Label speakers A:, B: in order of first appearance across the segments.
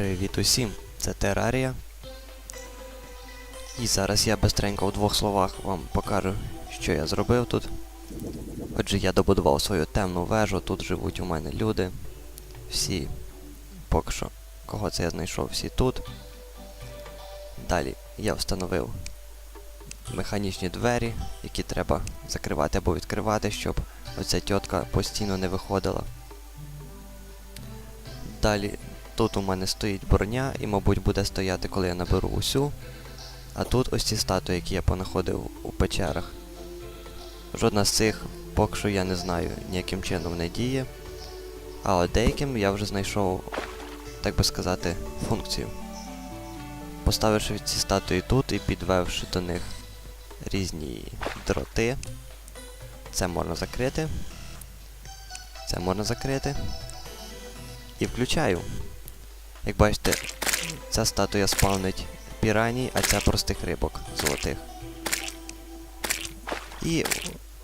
A: Привіт усім! Це Терарія. І зараз я бистренько у двох словах вам покажу, що я зробив тут. Отже, я добудував свою темну вежу, тут живуть у мене люди. Всі, поки що, кого це я знайшов, всі тут. Далі я встановив механічні двері, які треба закривати або відкривати, щоб оця тітка постійно не виходила. Далі тут у мене стоїть броня і, мабуть, буде стояти, коли я наберу усю. А тут ось ці статуї, які я понаходив у печерах. Жодна з цих, поки що я не знаю, ніяким чином не діє. А от деяким я вже знайшов, так би сказати, функцію. Поставивши ці статуї тут і підвевши до них різні дроти. Це можна закрити. Це можна закрити. І включаю. Як бачите, ця статуя спавнить піраній, а ця простих рибок золотих. І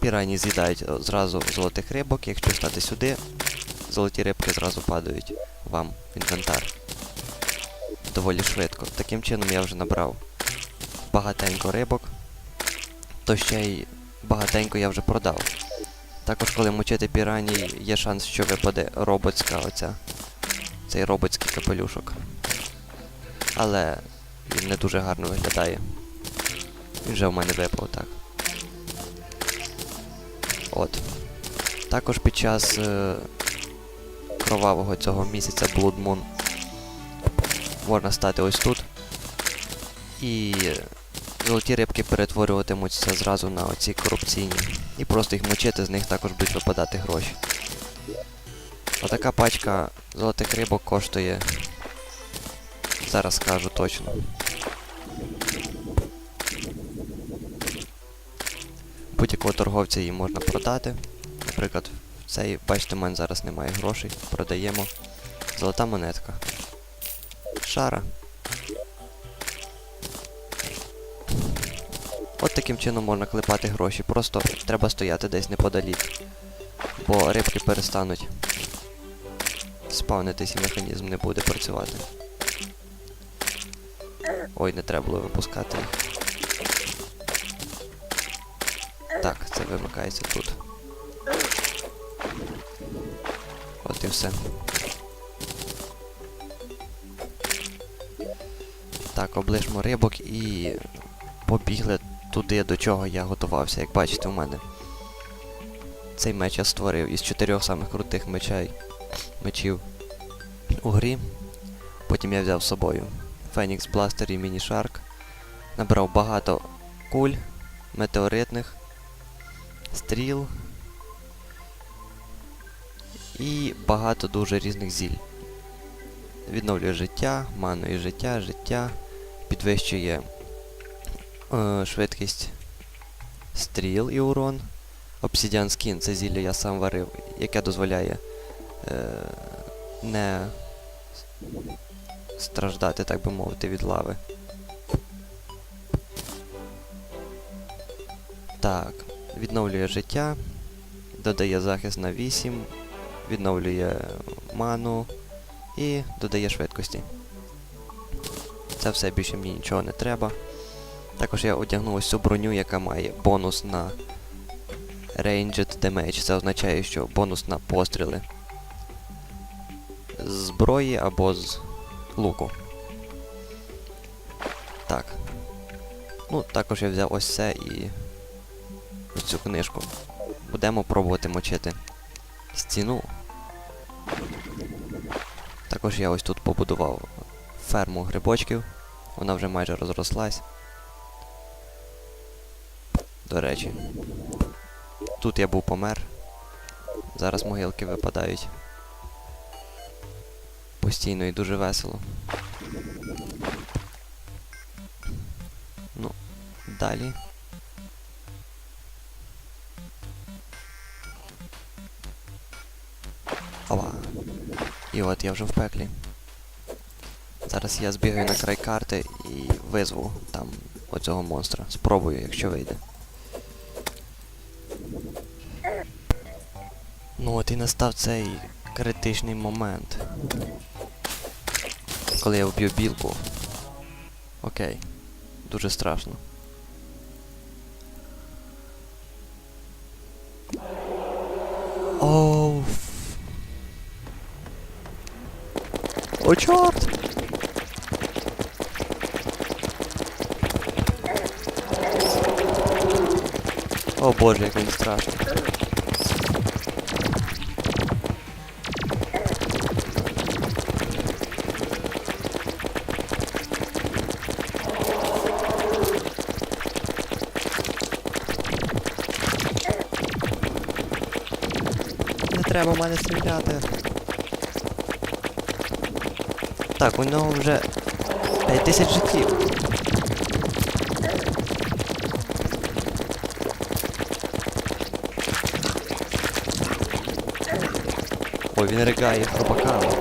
A: пірані з'їдають зразу золотих рибок, якщо стати сюди, золоті рибки зразу падають вам в інвентар. Доволі швидко. Таким чином я вже набрав багатенько рибок, то ще й багатенько я вже продав. Також, коли мочити пірані, є шанс, що випаде роботська оця цей роботський капелюшок. Але він не дуже гарно виглядає. Він вже в мене випав так. От. Також під час е, кровавого цього місяця Blood Moon можна стати ось тут. І золоті рибки перетворюватимуться зразу на оці корупційні. І просто їх мочити, з них також будуть випадати гроші. Отака пачка золотих рибок коштує. Зараз скажу точно. Будь-якого торговця її можна продати. Наприклад, цей, бачите, в мене зараз немає грошей. Продаємо. Золота монетка. Шара. От таким чином можна клепати гроші. Просто треба стояти десь неподалік. Бо рибки перестануть спавнитись і механізм не буде працювати. Ой, не треба було випускати. Так, це вимикається тут. От і все. Так, облишмо рибок і побігли туди, до чого я готувався. Як бачите, у мене цей меч я створив із чотирьох самих крутих мечей мечів у грі. Потім я взяв з собою Phoenix Blaster і Shark. Набрав багато куль, метеоритних, стріл і багато дуже різних зіль. Відновлює життя, манує життя, життя, підвищує е, швидкість стріл і урон. Obsidian Skin це зілля я сам варив, яке дозволяє е, не страждати, так би мовити, від лави. Так, відновлює життя, додає захист на 8, відновлює ману і додає швидкості. Це все більше мені нічого не треба. Також я одягнув ось цю броню, яка має бонус на Ranged Damage. Це означає, що бонус на постріли зброї або з луку. Так. Ну, також я взяв ось це і ось цю книжку. Будемо пробувати мочити стіну. Також я ось тут побудував ферму грибочків. Вона вже майже розрослась. До речі. Тут я був помер. Зараз могилки випадають. Постійно і дуже весело. Ну, далі. Ова. І от я вже в пеклі. Зараз я збігаю на край карти і визву там оцього монстра. Спробую, якщо вийде. Ну от і настав цей критичний момент. Коли я вб'ю білку. Окей. Дуже страшно. Оу. О, чорт! О боже, як мені страшно. Треба в мене стріляти. Так, у нього вже 5000 життів. Ой, він ригає хробаками.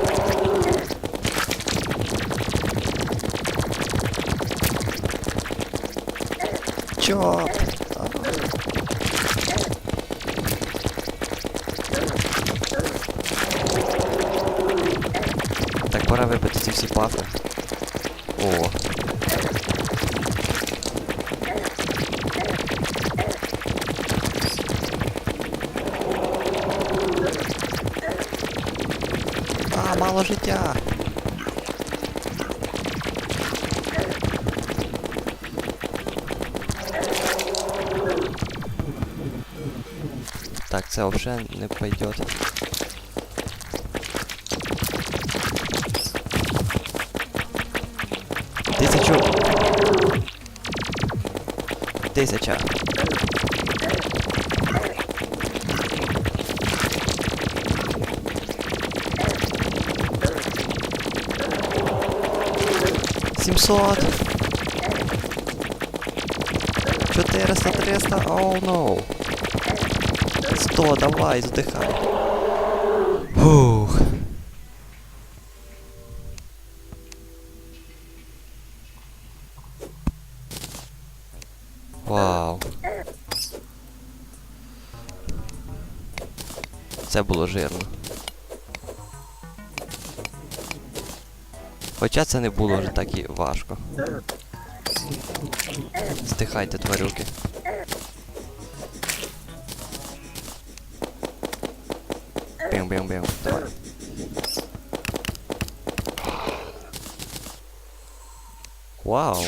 A: Чорт! пора вибити ці всі пафи. О. А, мало життя. Так, це взагалі не пойдет. Тисяча. Сімсот. Чотириста, триста, оу ноу. Сто, давай, здихай. Фух. Це було жирно. Хоча це не було вже так і важко. Здихайте, тварюки. Бім-бім-бім. Вау.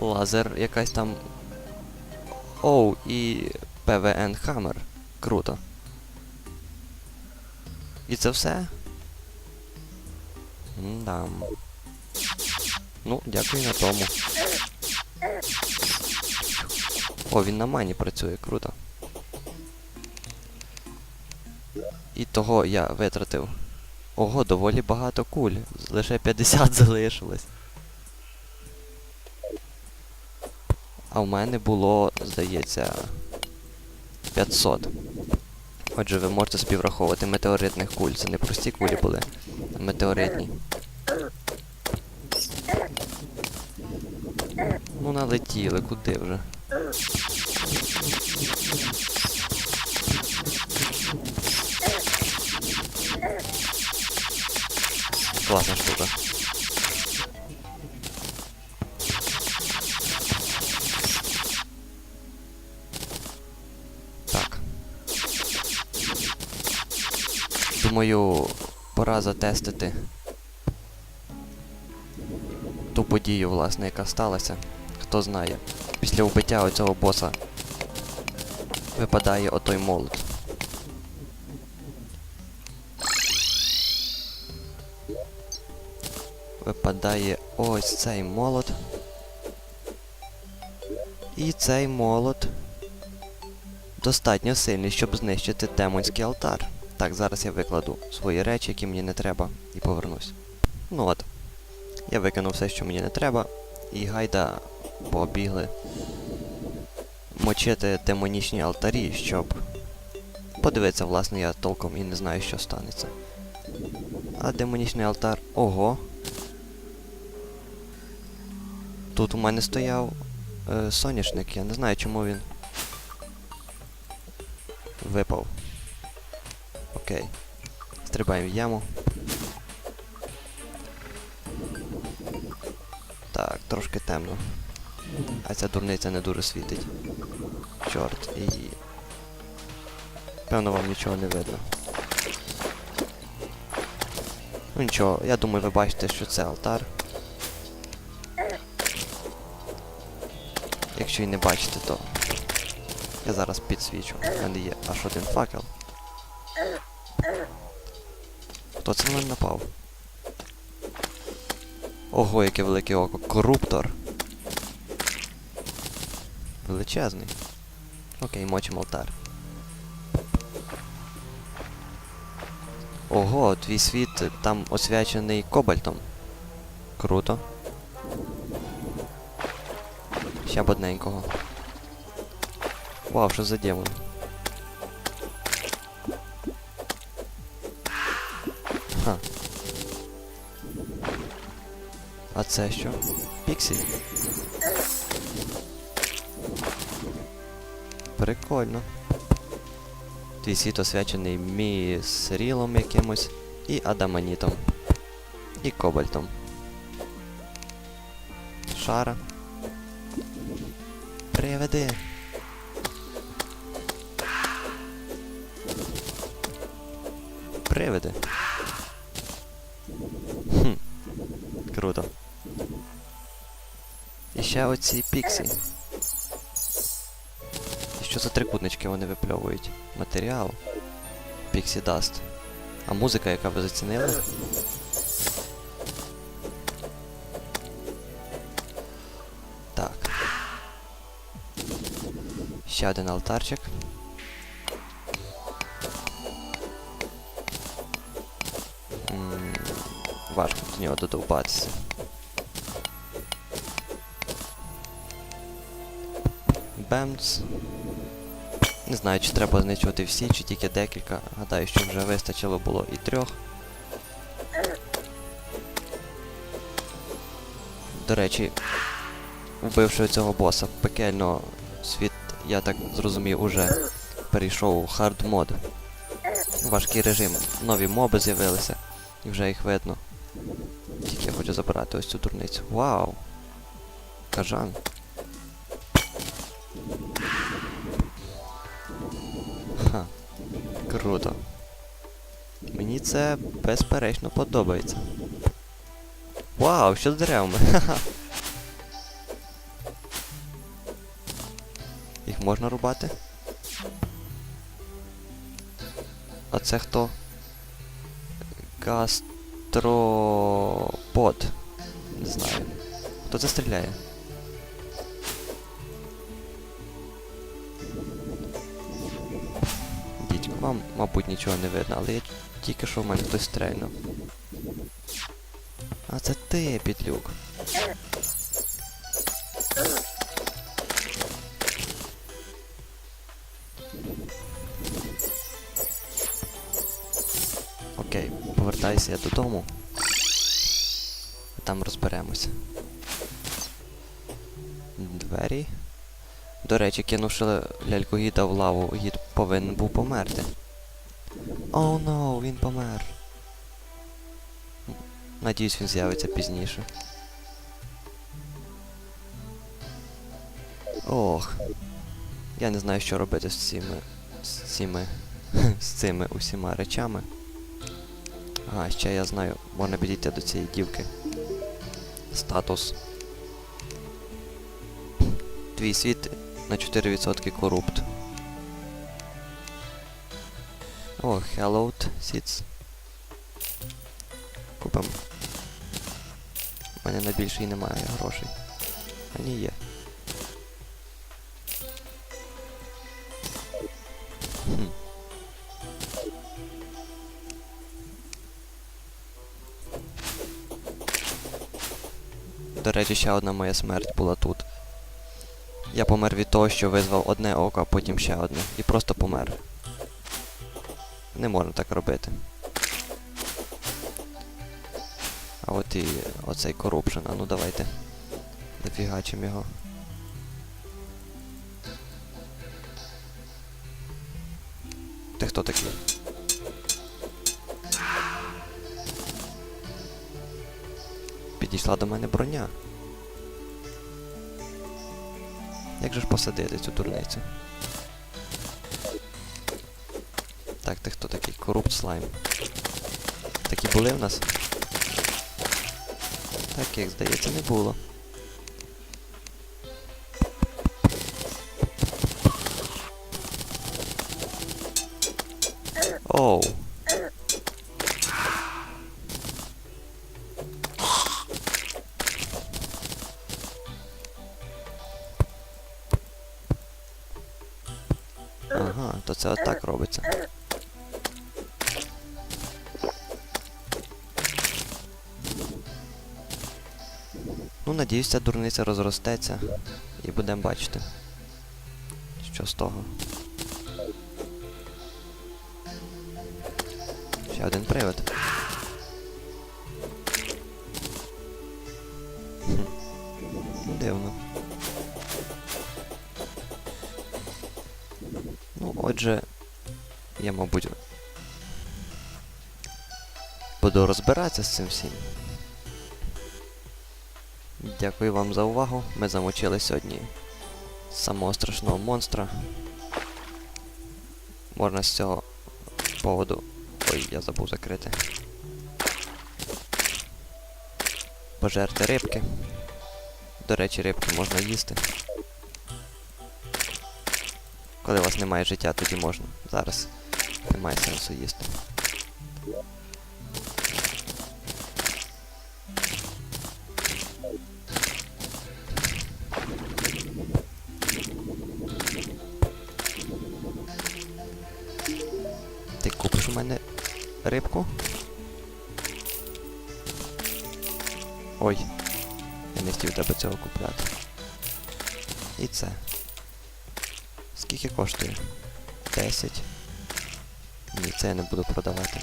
A: Лазер якась там. Оу, і ПВН Хаммер. Круто. І це все? Да. Ну, дякую на тому. О, він на мані працює, круто. І того я витратив. Ого, доволі багато куль. Лише 50 залишилось. А в мене було, здається, 500. Отже, ви можете собі враховувати метеоритних куль. Це не прості кулі були, а метеоритні. Ну налетіли, куди вже? Класна штука. Думаю, пора затестити ту подію, власне, яка сталася. Хто знає. Після вбиття оцього боса випадає отой молот. Випадає ось цей молот. І цей молот достатньо сильний, щоб знищити демонський алтар. Так, зараз я викладу свої речі, які мені не треба, і повернусь. Ну от. Я викинув все, що мені не треба, і гайда побігли мочити демонічні алтарі, щоб подивитися, власне, я толком і не знаю, що станеться. А демонічний алтар. Ого. Тут у мене стояв е, соняшник, я не знаю, чому він випав. Окей. Стрибаємо в яму. Так, трошки темно. А ця дурниця не дуже світить. Чорт, і. Певно вам нічого не видно. Ну нічого, я думаю, ви бачите, що це алтар. Якщо і не бачите, то я зараз підсвічу. У мене є аж один факел. Хто це на мене напав? Ого, яке велике око. Коруптор. Величезний. Окей, мочимо алтар. Ого, твій світ там освячений кобальтом. Круто. Ще б одненького. Вау, що за демон? А це що? Піксель? Прикольно. Твій світ освячений місрілом якимось і адаманітом. І кобальтом. Шара. Приведи. Приведи. Ще оці піксі. І що за трикутнички вони випльовують? Матеріал. Піксі Даст. А музика, яка ви зацінили? Так. Ще один алтарчик. М, Важко до нього додовбатися. Бемц. Не знаю, чи треба знищувати всі, чи тільки декілька. Гадаю, що вже вистачило було і трьох. До речі, вбивши цього боса пекельно світ, я так зрозумів, уже перейшов у хард мод. Важкий режим. Нові моби з'явилися. І вже їх видно. Тільки я хочу забирати ось цю дурницю. Вау! Кажан. Ха. Круто. Мені це безперечно подобається. Вау, що з деревами? Їх можна рубати? А це хто? Гастропод. Не знаю. Хто це стріляє? Вам, мабуть, нічого не видно, але я тільки що в мене хтось стрельнув. А це ти, підлюк. Окей, повертаюся я додому. Там розберемося. Двері. До речі, кинувши ляльку гіда в лаву, гід повинен був померти. Оу oh, no, він помер. Надіюсь, він з'явиться пізніше. Ох. Я не знаю, що робити з цими. з цими. з цими усіма речами. А, ще я знаю, можна підійти до цієї дівки. Статус. Твій світ на 4% корупт. О, Hallowed Seeds. Купимо. У мене на більше і немає грошей. А ні є. Хм. До речі, ще одна моя смерть була тут. Я помер від того, що визвав одне око, а потім ще одне. І просто помер. Не можна так робити. А от і оцей корупшен, а ну давайте. Дофігачимо його. Ти хто такий? Підійшла до мене броня. Як же ж посадити цю дурницю? Так, ти хто такий? Корупт слайм. Такі були в нас? Таких, здається, не було. Оу. Це отак робиться. Ну, надіюсь, ця дурниця розростеться і будемо бачити. Що з того? Ще один привид. Хм. Дивно. Отже, я, мабуть, буду розбиратися з цим всім. Дякую вам за увагу. Ми замочили сьогодні самого страшного монстра. Можна з цього поводу. Ой, я забув закрити. Пожерти рибки. До речі, рибки можна їсти. Коли у вас немає життя, тоді можна. Зараз немає сенсу їсти. Ти купиш у мене рибку? Ой, я не хотів тебе цього купляти. І це. Скільки коштує? 10. Ні, це я не буду продавати.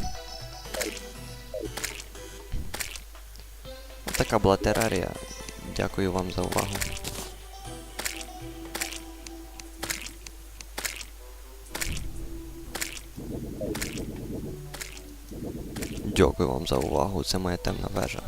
A: Така була терарія. Дякую вам за увагу. Дякую вам за увагу. Це моя темна вежа.